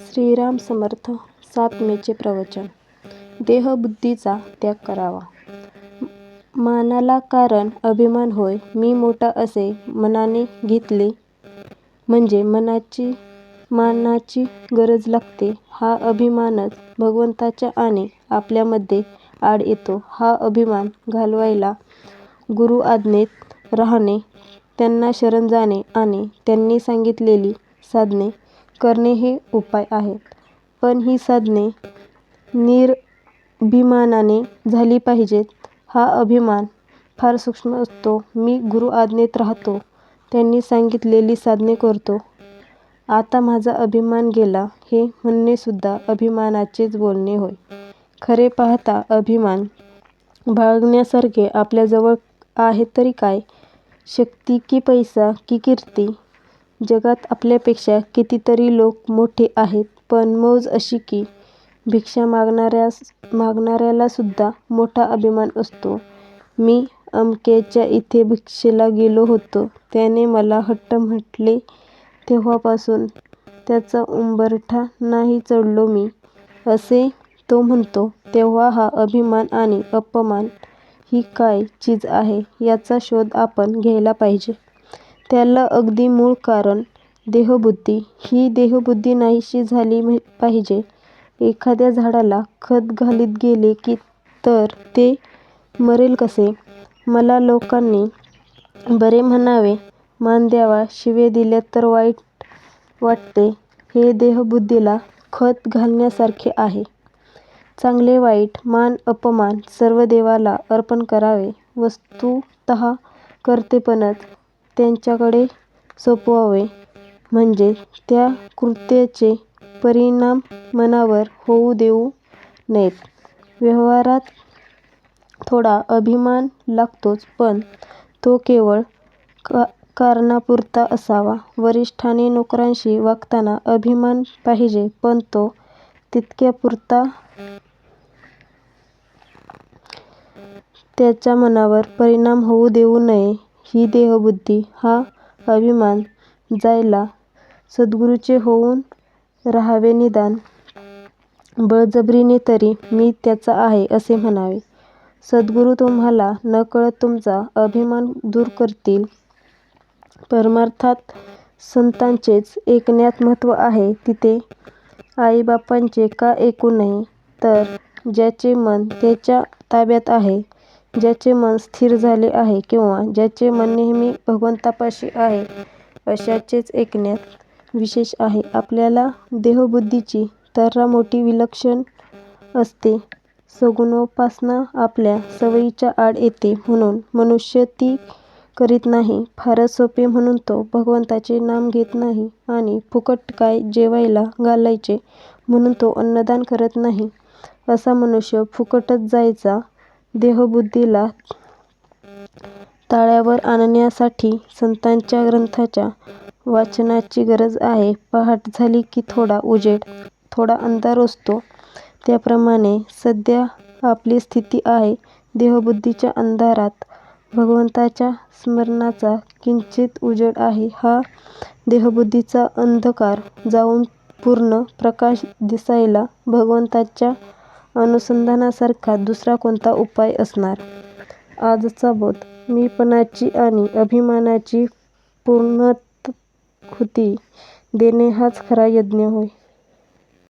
श्रीराम समर्थ सात मेचे प्रवचन देहबुद्धीचा त्याग करावा. मानाला कारण अभिमान होय. मी मोठा असे मनाने घेतले म्हणजे मनाची मानाची गरज लागते. हा अभिमानच भगवंताच्या आणि आपल्यामध्ये आड येतो. हा अभिमान घालवायला गुरूआज्ञेत राहणे, त्यांना शरण जाणे आणि त्यांनी सांगितलेली साधने करणे हे उपाय आहेत. पण ही साधने निर्भिमानाने झाली पाहिजेत. हा अभिमान फार सूक्ष्म असतो. मी गुरु आज्ञेत राहतो, त्यांनी सांगितलेली साधने करतो, आता माझा अभिमान गेला हे म्हणणेसुद्धा अभिमानाचेच बोलणे होय. खरे पाहता अभिमान बाळगण्यासारखे आपल्याजवळ आहे तरी काय? शक्ती की पैसा की कीर्ती? जगात आपल्यापेक्षा कितीतरी लोक मोठे आहेत. पण मौज अशी की भिक्षा मागणाऱ्यालासुद्धा मोठा अभिमान असतो. मी अमक्याच्या इथे भिक्षेला गेलो होतो. त्याने मला हट्ट म्हटले तेव्हापासून त्याचा उंबरठा नाही चढलो मी, असे तो म्हणतो. तेव्हा हा अभिमान आणि अपमान ही काय चीज आहे याचा शोध आपण घ्यायला पाहिजे. त्याला अगदी मूळ कारण देहबुद्धी. ही देहबुद्धी नाहीशी झाली पाहिजे. एखाद्या झाडाला खत घालीत गेले तर ते मरेल कसे? मला लोकांनी बरे म्हणावे, मान द्यावा, शिव्या दिल्या तर वाईट वाटते हे देहबुद्धीला खत घालण्यासारखे आहे. चांगले वाईट, मान अपमान सर्व देवाला अर्पण करावे. वस्तुतः कर्तेपणच त्यांच्याकडे सोपवावे म्हणजे त्या कृत्याचे परिणाम मनावर होऊ देऊ नयेत. व्यवहारात थोडा अभिमान लागतोच पण तो केवळ कारणापुरता असावा. वरिष्ठाने नोकराशी वागताना अभिमान पाहिजे पण तो तितक्यापुरता. त्याच्या मनावर परिणाम होऊ देऊ नये ही देहबुद्धी. हा अभिमान जायला सद्गुरूचे होऊन राहावे निदान बळजबरीने तरी मी त्याचा आहे असे म्हणावे. सद्गुरू तुम्हाला नकळत तुमचा अभिमान दूर करतील. परमार्थात संतांचेच ऐकण्यात महत्त्व आहे. तिथे आईबापांचे का ऐकू नये? तर ज्याचे मन त्याच्या ताब्यात आहे, ज्याचे मन स्थिर झाले आहे किंवा ज्याचे मन नेहमी भगवंतापाशी आहे अशाचेच ऐकण्यात विशेष आहे. आपल्या देहबुद्धीची तऱ्हामोठी विलक्षण असते. सगुणोपासना आपल्या सवयीच्या आड येते म्हणून मनुष्य ती करीत नाही. फारच सोपे म्हणून तो भगवंताचे नाम घेत नाही आणि फुकट काय जेवायला घालायचे म्हणून तो अन्नदान करत नाही. असा मनुष्य फुकटच जायचा. देहबुद्धीला ताळ्यावर आणण्यासाठी संतांच्या ग्रंथांच्या वाचनाची गरज आहे. पहाट झाली की थोडा उजेड, थोडा अंधार असतो त्याप्रमाणे सध्या आपली स्थिती आहे. देहबुद्धीच्या अंधारात भगवंताच्या स्मरणाचा किंचित उजेड आहे. हा देहबुद्धीचा अंधकार जाऊन पूर्ण प्रकाश दिसायला भगवंताच्या अनुसंधानासारखा दुसरा कोणता उपाय असणार? आजचा बोध मीपणाची आणि अभिमानाची पूर्णाहुती देणे हाच खरा यज्ञ होय.